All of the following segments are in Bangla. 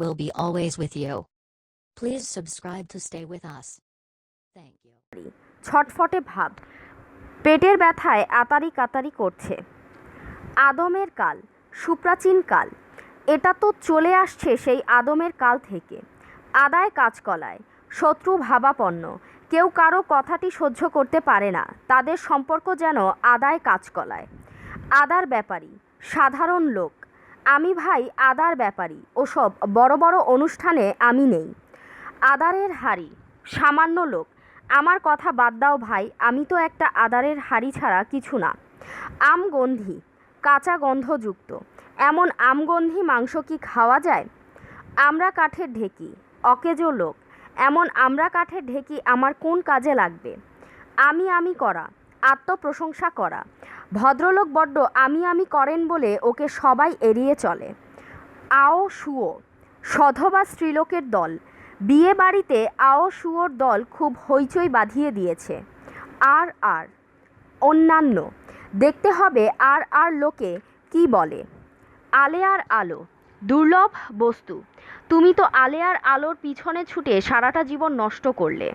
will be always with you. Please subscribe to stay with us. Thank you. ছটফটে ভাব। পেটের ব্যথায় আতারি কাতারি করছে। আদমের কাল, সুপ্রাচীন কাল। এটা তো চলে আসছে সেই আদমের কাল থেকে। আদায় কাজকলায় শত্রু ভাবাপন্ন। কেউ কারও কথাটি সহ্য করতে পারে না। তাদের সম্পর্ক যেন আদায় কাজকলায় আদার ব্যাপারী, সাধারণ লোক। আমি ভাই আদার ব্যাপারী, ওসব বড় বড় অনুষ্ঠানে আমি নেই। আদারের হাড়ি, সামান্য লোক। আমার কথা বাদ দাও ভাই, আমি তো একটা আদারের হাড়ি ছাড়া কিছু না। আমগন্ধি কাঁচা গন্ধযুক্ত। এমন আমগন্ধি মাংস কি খাওয়া যায়? আমরা কাঠের ঢেকি, অকেজো লোক। এমন আমরা কাঠের ঢেকি আমার কোন কাজে লাগবে? আমি আমি করা, আত্মপ্রশংসা করা। ভদ্রলোক বড্ড আমি আমি করেন বলে ওকে সবাই এড়িয়ে চলে। আও শুয়ো, সধবা স্ত্রীলোকের দল। বিয়ে বাড়িতে আও শুয়োর দল খুব হইচই বাঁধিয়ে দিয়েছে। আর আর, অন্যান্য। দেখতে হবে আর আর লোকে কি বলে। আলে আর আলো, দুর্লভ বস্তু। তুমি তো আলে আর আলোর পিছনে ছুটে সারাটা জীবন নষ্ট করলে।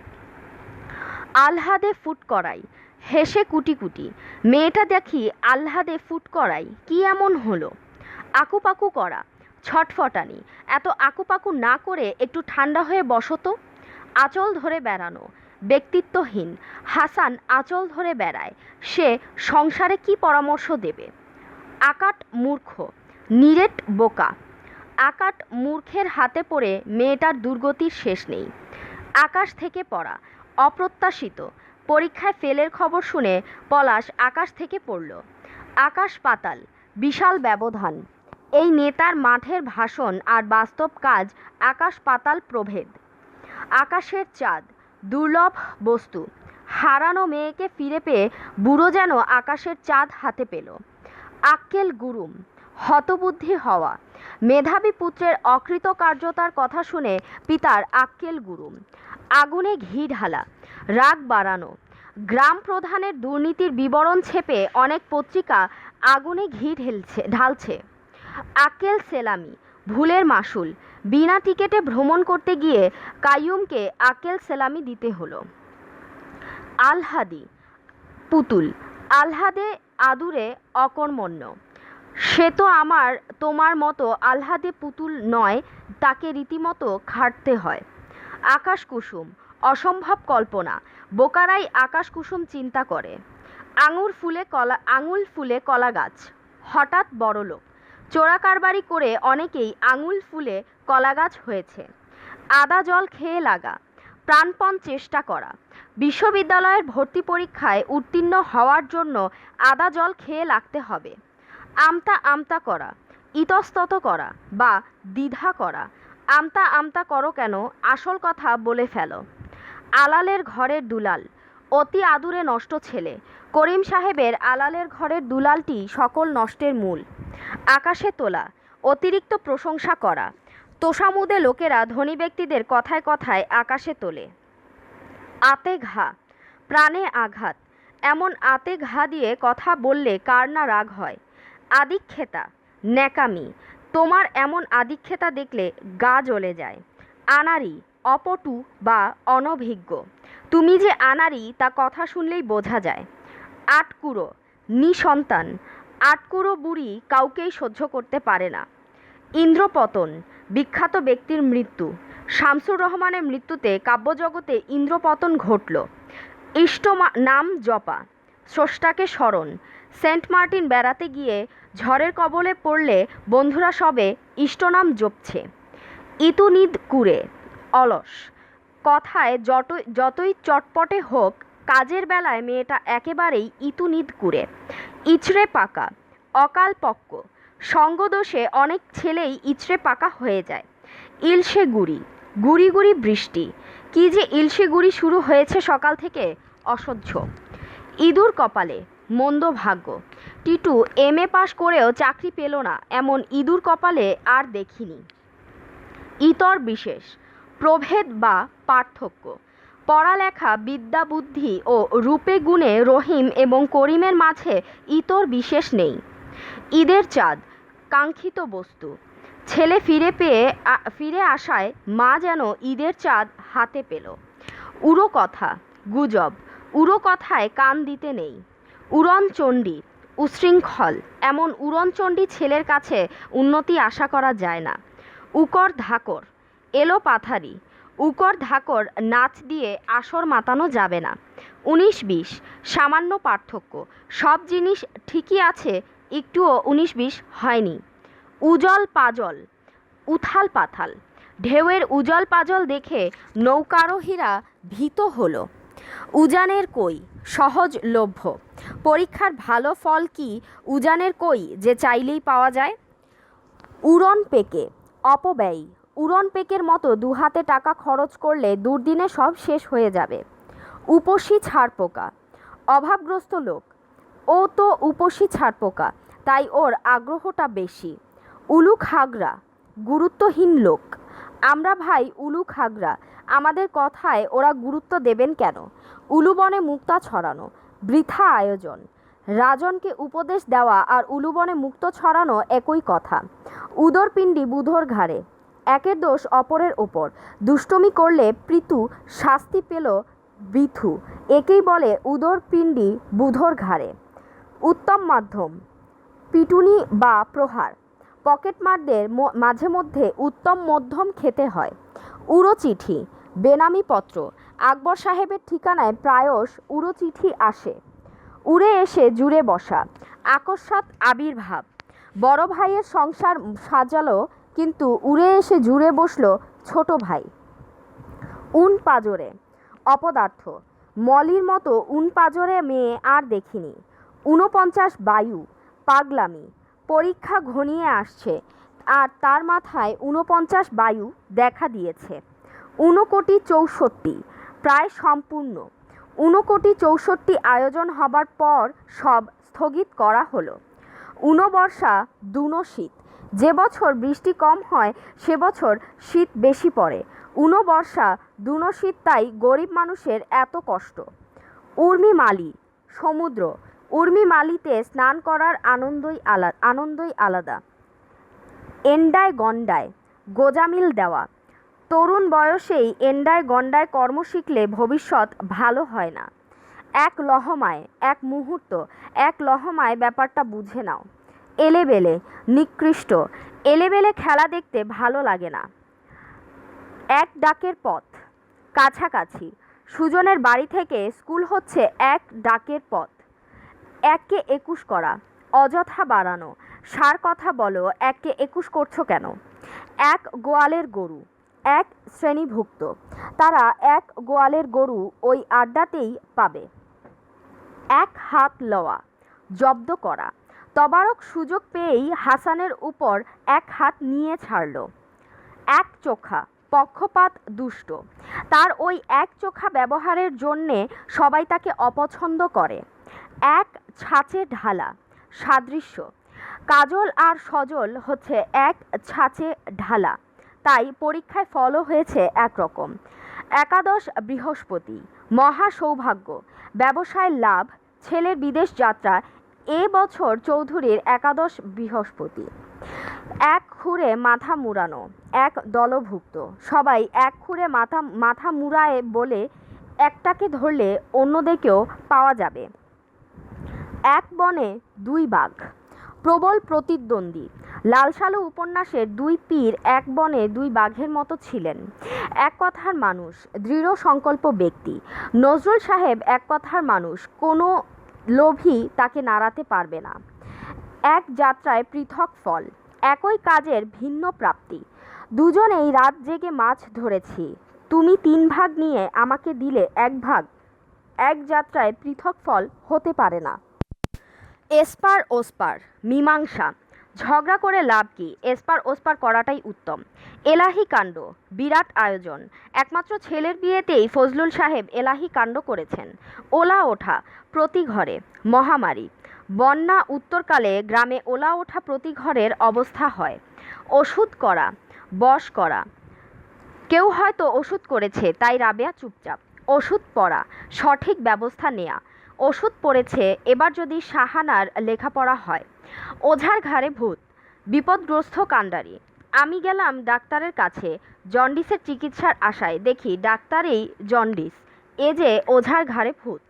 আহ্লাদে ফুট করাই হেসে কুটি কুটি মেয়েটা দেখি আহ্লাদে ফুট করাই, কি এমন হলো? আকুপাকু করা, ছটফটানি, এত আকুপাকু না করে একটু ঠান্ডা হয়ে বসো তো। আঁচল ধরে বেড়ানো, ব্যক্তিত্বহীন, হাসান আঁচল ধরে বেড়ায়, সে সংসারে কি পরামর্শ দেবে? আকাট মূর্খ, নিরেট বোকা, আকাট মূর্খের হাতে পড়ে মেয়েটার দুর্গতির শেষ নেই। আকাশ থেকে পড়া, অপ্রত্যাশিত পরীক্ষায় ফেলের খবর শুনে পলাশ আকাশ থেকে পড়ল। আকাশ পাতাল, বিশাল ব্যবধান। এই নেতার মাঠের ভাষণ আর বাস্তব কাজ আকাশ পাতাল প্রভেদ। আকাশের চাঁদ, দুর্লভ বস্তু। হারানো মেয়েকে ফিরে পেয়ে বুড়ো যেন আকাশের চাঁদ হাতে পেল। আক্কেল গুরুম, হতবুদ্ধি হওয়া। মেধাবী পুত্রের অকৃতকার্যতার কথা শুনে পিতার আক্কেল গুরুম, আগুনে ঘি ঢালা, রাগ বাড়ানো গ্রাম প্রধানের দুর্নীতির বিবরণ ছেপে অনেক পত্রিকা আগুনে ঘি ঢেলছে, ঢালছে। আকেল সেলামি, ভুলের মাসুল, বিনা টিকেটে ভ্রমণ করতে গিয়ে কাইয়ুমকে আকেল সেলামি দিতে হলো। আলহাদি, পুতুল, আলহাদে আদুরে অকর্মণ্য। সে তো আমার, তোমার মতো আলহাদে পুতুল নয়, তাকে রীতিমতো খাটতে হয়। আকাশ কুসুম, অসম্ভব কল্পনা বোকারাই আকাশ কুসুম চিন্তা করে। আঙুর ফুলে কলা, আঙুল ফুলে কলা গাছ। হঠাৎ বড়লোক চোরা কারবারি করে অনেকেই আঙুল ফুলে কলা গাছ হয়েছে। আদা জল খেয়ে লাগা। প্রাণপণ চেষ্টা করা। বিশ্ববিদ্যালয়ের ভর্তি পরীক্ষায় উত্তীর্ণ হওয়ার জন্য আদা জল খেয়ে লাগতে হবে। আমতা আমতা করা। ইতস্তত করা বা দ্বিধা করা। আমতা আমতা করো কেন? আসল কথা বলে ফেলো। আলালের ঘরের দুলাল। অতি আদুরে নষ্ট ছেলে। করিম সাহেবের আলালের ঘরের দুলালটি সকল নষ্টের মূল। আকাশে তোলা, অতিরিক্ত প্রশংসা করা। তোষামুদে লোকেরা ধনী ব্যক্তিদের কথায় কথায় আকাশে তোলে। আতে ঘা, প্রাণে আঘাত। এমন আতে ঘা দিয়ে কথা বললে কার না রাগ হয়? আদিক্ষেতা, ন্যাকামি। তোমার এমন আদিক্ষেতা দেখলে গা জ্বলে যায়। আনারি অপটু বা অনভিজ্ঞ। তুমি যে আনারি, তা কথা শুনলেই বোঝা যায়। আটকুড়ো, নিসন্তান। আটকুড়ো বুড়ি কাউকেই সহ্য করতে পারে না। ইন্দ্রপতন, বিখ্যাত ব্যক্তির মৃত্যু। শামসুর রহমানের মৃত্যুতে কাব্যজগতে ইন্দ্রপতন ঘটল। ইষ্ট নাম জপা। স্রষ্টাকে স্মরণ। সেন্ট মার্টিন বেড়াতে গিয়ে ঝড়ের কবলে পড়লে বন্ধুরা সবে ইষ্টনাম জপছে। ইতুনিদ কুড়ে। অলস। কথায় যত যতই চটপটে হোক, কাজের বেলায় মেয়েটা একেবারেই ইতুনিদ কুড়ে। ইচড়ে পাকা, অকাল পক্ক, সঙ্গদোষে অনেক ছেলেই ইচড়ে পাকা হয়ে যায়। ইলশে গুড়ি গুড়ি গুড়ি বৃষ্টি, কি যে ইলশে গুড়ি শুরু হয়েছে সকাল থেকে, অসহ্য। ইঁদুর কপালে, মন্দ ভাগ্য। টিটু এম এ পাশ করেও চাকরি পেল না, এমন ইঁদুর কপালে আর দেখিনি। ইতর বিশেষ প্রভেদ বা পার্থক্য। পড়ালেখা, বিদ্যা, বুদ্ধি ও রূপে গুণে রহিম এবং করিমের মাঝে ইতর বিশেষ নেই। ঈদের চাঁদ, কাঙ্ক্ষিত বস্তু। ছেলে ফিরে পেয়ে ফিরে আসায় মা যেন ঈদের চাঁদ হাতে পেল। উড়ো কথা গুজব। উড়ো কথায় কান দিতে নেই। উড়নচণ্ডী, উশৃঙ্খল। এমন উড়নচণ্ডী ছেলের কাছে উন্নতি আশা করা যায় না। উকর ধাকর। এলো পাথারি। উকর ধাকর নাচ দিয়ে আসর মাতানো যাবে না। উনিশ বিশ, সামান্য পার্থক্য। সব জিনিস ঠিকই আছে, একটুও উনিশ বিশ হয়নি। উজল পাজল, উথাল পাথাল। ঢেউয়ের উজল পাজল দেখে নৌকারোহীরা ভীত হলো। উজানের কই সহজলভ্য পরীক্ষার ভালো ফল কি উজানের কই যে চাইলেই পাওয়া যায়? উড়ন পেকে, অপব্যয়ী। উড়ন পেকের মতো দু হাতে টাকা খরচ করলে দুর্দিনে সব শেষ হয়ে যাবে। উপসী ছাড়পোকা। অভাবগ্রস্ত লোক। ও তো উপসী ছাড়পোকা, তাই ওর আগ্রহটা বেশি। উলু খাগড়া গুরুত্বহীন লোক। আমরা ভাই উলু খাগড়া আমাদের কথায় ওরা গুরুত্ব দেবেন কেন? উলুবনে মুক্তা ছড়ানো, বৃথা আয়োজন। রাজনকে উপদেশ দেওয়া আর উলুবনে মুক্ত ছড়ানো একই কথা। উদরপিণ্ডি বুধর ঘাড়ে। একের দোষ অপরের ওপর। দুষ্টমি করলে প্রীতু শাস্তি পেল বিথু। একেই বলে উদরপিণ্ডি বুধর ঘাড়ে। উত্তম মাধ্যম, পিটুনি বা প্রহার। পকেটমারদের মাঝে মধ্যে উত্তম মধ্যম খেতে হয়। উড়ো চিঠি বেনামি পত্র। আকবর সাহেবের ঠিকানায় প্রায়শ উড়ো চিঠি আসে। উড়ে এসে জুড়ে বসা। আকস্মাৎ আবির্ভাব। বড় ভাইয়ের সংসার সাজালো কিন্তু উড়ে এসে জুড়ে বসল ছোট ভাই। উন পাজরে, অপদার্থ। মলির মতো উন পাজরে মেয়ে আর দেখিনি। ঊনপঞ্চাশ বায়ু, পাগলামি, পরীক্ষা ঘনিয়ে আসছে আর তার মাথায় ঊনপঞ্চাশ বায়ু দেখা দিয়েছে। ঊনকোটি চৌষট্টি, প্রায় সম্পূর্ণ। ঊনকোটি চৌষট্টি আয়োজন হবার পর সব স্থগিত করা হলো। ঊনবর্ষা দুনো শীত যে বছর বৃষ্টি কম হয়, সে বছর শীত বেশি পড়ে। উনো বর্ষা, দুনো শীত তাই গরিব মানুষের এত কষ্ট। উর্মি মালি, সমুদ্র। উর্মি মালিতে স্নান করার আনন্দই আলাদা আনন্দই আলাদা। এন্ডায় গন্ডায়, গোজামিল দেওয়া। তরুণ বয়সেই এন্ডায় গন্ডায় কর্ম শিখলে ভবিষ্যৎ ভালো হয় না। এক লহমায়, এক মুহূর্ত, এক লহমায় ব্যাপারটা বুঝে নাও। এলেবেলে, নিকৃষ্ট। এলেবেলে খেলা দেখতে ভালো লাগে না। এক ডাকের পথ, কাছাকাছি। সুজনের বাড়ি থেকে স্কুল হচ্ছে এক ডাকের পথ। এককে একুশ করা, অযথা বাড়ানো। সার কথা বলো এককে একুশ করছ কেন? এক গোয়ালের গরু, এক শ্রেণীভুক্ত। তারা এক গোয়ালের গরু ওই আড্ডাতেই পাবে। এক হাত লওয়া, জব্দ করা। তবারক সুযোগ পেয়েই হাসানের উপর এক হাত নিয়ে ছাড়ল। এক চোখা, পক্ষপাত দুষ্ট। তার ওই এক চোখা ব্যবহারের জন্যে সবাই তাকে অপছন্দ করে। এক ছাঁচে ঢালা, সাদৃশ্য। কাজল আর সজল হচ্ছে এক ছাঁচে ঢালা। তাই পরীক্ষায় ফলও হয়েছে একরকম। একাদশ বৃহস্পতি, মহা সৌভাগ্য। ব্যবসায় লাভ, ছেলের বিদেশ যাত্রা এ বছর চৌধুরীর একাদশ বৃহস্পতি। এক খুঁড়ে মাথা মুড়ানো, এক দলভুক্ত। সবাই এক খুঁড়ে মাথা মাথা মুড়ায় বলে একটাকে ধরলে অন্যদেরকেও পাওয়া যাবে। এক বনে দুই বাঘ। প্রবল প্রতিদ্বন্দ্বী। লালসালু উপন্যাসের দুই পীর এক বনে দুই বাঘের মতো ছিলেন। এক কথার মানুষ, দৃঢ় সংকল্প ব্যক্তি। নজরুল সাহেব এক কথার মানুষ, কোনো লোভী তাকে নাড়াতে পারবে না। এক যাত্রায় পৃথক ফল, একই কাজের ভিন্ন প্রাপ্তি। দুজনেই রাত জেগে মাছ ধরেছি। তুমি তিন ভাগ নিয়ে আমাকে দিলে এক ভাগ। এক যাত্রায় পৃথক ফল হতে পারে না। এসপার ওসপার, মীমাংসা ঝগড়া করে লাভ কি? এসপার ওসপার করাটাই উত্তম। এলাহি কাণ্ড, বিরাট আয়োজন। একমাত্র ছেলের বিয়েতেই ফজলুল সাহেব এলাহি কাণ্ড করেছেন। ওলা ওঠা প্রতি ঘরে, মহামারী। বন্যা উত্তরকালে গ্রামে ওলা ওঠা প্রতি ঘরের অবস্থা হয়। ওষুধ করা বশ করা। কেউ হয়তো ওষুধ করেছে, তাই রাবেয়া চুপচাপ। ওষুধ পড়া, সঠিক ব্যবস্থা নেয়া। ওষুধ পড়েছে, এবার যদি সাহানার লেখাপড়া হয়। ওঝার ঘাড়ে ভূত, বিপদগ্রস্ত কাণ্ডারি। আমি গেলাম ডাক্তারের কাছে, জন্ডিসের চিকিৎসার আশায় দেখি ডাক্তারেই জন্ডিস। এ যে ওঝার ঘাড়ে ভূত।